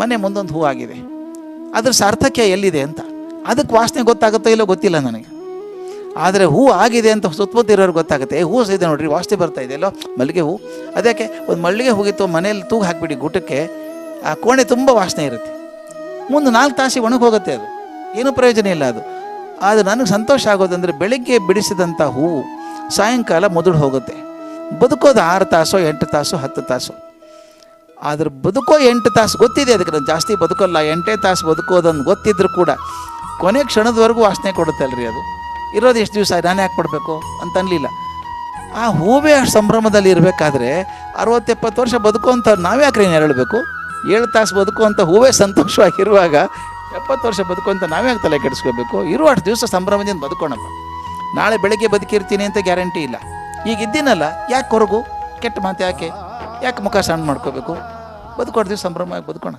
ಮನೆ ಮುಂದೊಂದು ಹೂ ಆಗಿದೆ ಅದ್ರ ಸಾರ್ಥಕ್ಯ ಎಲ್ಲಿದೆ ಅಂತ? ಅದಕ್ಕೆ ವಾಸನೆ ಗೊತ್ತಾಗುತ್ತೋ ಇಲ್ಲೋ ಗೊತ್ತಿಲ್ಲ ನನಗೆ. ಆದರೆ ಹೂ ಆಗಿದೆ ಅಂತ ಸುತ್ತಮುತ್ತ ಇರೋರು ಗೊತ್ತಾಗುತ್ತೆ ಹೂ ಇದೆ ನೋಡ್ರಿ, ವಾಸನೆ ಬರ್ತಾ ಇದೆ. ಅಲ್ಲೋ ಮಲ್ಲಿಗೆ ಹೂ. ಅದಕ್ಕೆ ಒಂದು ಮಲ್ಲಿಗೆ ಹೋಗಿತ್ತು ಮನೇಲಿ ತೂಗು ಹಾಕಿಬಿಡಿ ಗೂಟಕ್ಕೆ, ಆ ಕೋಣೆ ತುಂಬ ವಾಸನೆ ಇರುತ್ತೆ. ಮುಂದೆ ನಾಲ್ಕು ತಾಸಿಗೆ ಒಣಗಿ ಹೋಗುತ್ತೆ ಅದು. ಏನೂ ಪ್ರಯೋಜನ ಇಲ್ಲ ಅದು. ಆದರೆ ನನಗೆ ಸಂತೋಷ ಆಗೋದಂದರೆ ಬೆಳಿಗ್ಗೆ ಬಿಡಿಸಿದಂಥ ಹೂವು ಸಾಯಂಕಾಲ ಮುದುಡು ಹೋಗುತ್ತೆ. ಬದುಕೋದು ಆರು ತಾಸು, ಎಂಟು ತಾಸು, ಹತ್ತು ತಾಸು. ಆದ್ರೆ ಬದುಕೋ ಎಂಟು ತಾಸು, ಗೊತ್ತಿದೆ ಅದಕ್ಕೆ ನಾನು ಜಾಸ್ತಿ ಬದುಕೋಲ್ಲ, ಎಂಟೇ ತಾಸು ಬದುಕೋದನ್ನು ಗೊತ್ತಿದ್ರು ಕೂಡ ಕೊನೆ ಕ್ಷಣದವರೆಗೂ ವಾಸನೆ ಕೊಡುತ್ತಲ್ರಿ ಅದು. ಇರೋದು ಎಷ್ಟು ದಿವಸ ನಾನು ಯಾಕೆ ಕೊಡಬೇಕು ಅಂತ ಅನ್ಲಿಲ್ಲ. ಆ ಹೂವೇ ಸಂಭ್ರಮದಲ್ಲಿ ಇರಬೇಕಾದ್ರೆ ಅರವತ್ತೆಪ್ಪತ್ತು ವರ್ಷ ಬದುಕುವಂಥವ್ರು ನಾವ್ಯಾಕ್ರಿ ಹೇಳಬೇಕು? ಏಳು ತಾಸು ಬದುಕುವಂಥ ಹೂವೇ ಸಂತೋಷವಾಗಿರುವಾಗ ಎಪ್ಪತ್ತು ವರ್ಷ ಬದುಕುವಂಥ ನಾವ್ಯಾಕೆ ತಲೆ ಕೆಡಿಸ್ಕೋಬೇಕು? ಇರುವ ಅಷ್ಟು ದಿವಸ ಸಂಭ್ರಮದಿಂದ ಬದುಕೋಣಪ್ಪ. ನಾಳೆ ಬೆಳಗ್ಗೆ ಬದುಕಿರ್ತೀನಿ ಅಂತ ಗ್ಯಾರಂಟಿ ಇಲ್ಲ. ಈಗ ಇದ್ದೀನಲ್ಲ, ಯಾಕೆ ಕೊರಗು ಕೆಟ್ಟ ಮಾತು ಯಾಕೆ? ಯಾಕೆ ಮುಖ ಸಣ್ಣ ಮಾಡ್ಕೋಬೇಕು? ಬದುಕೋಡ್ತೀವಿ ಸಂಭ್ರಮವಾಗಿ ಬದುಕೋಣ.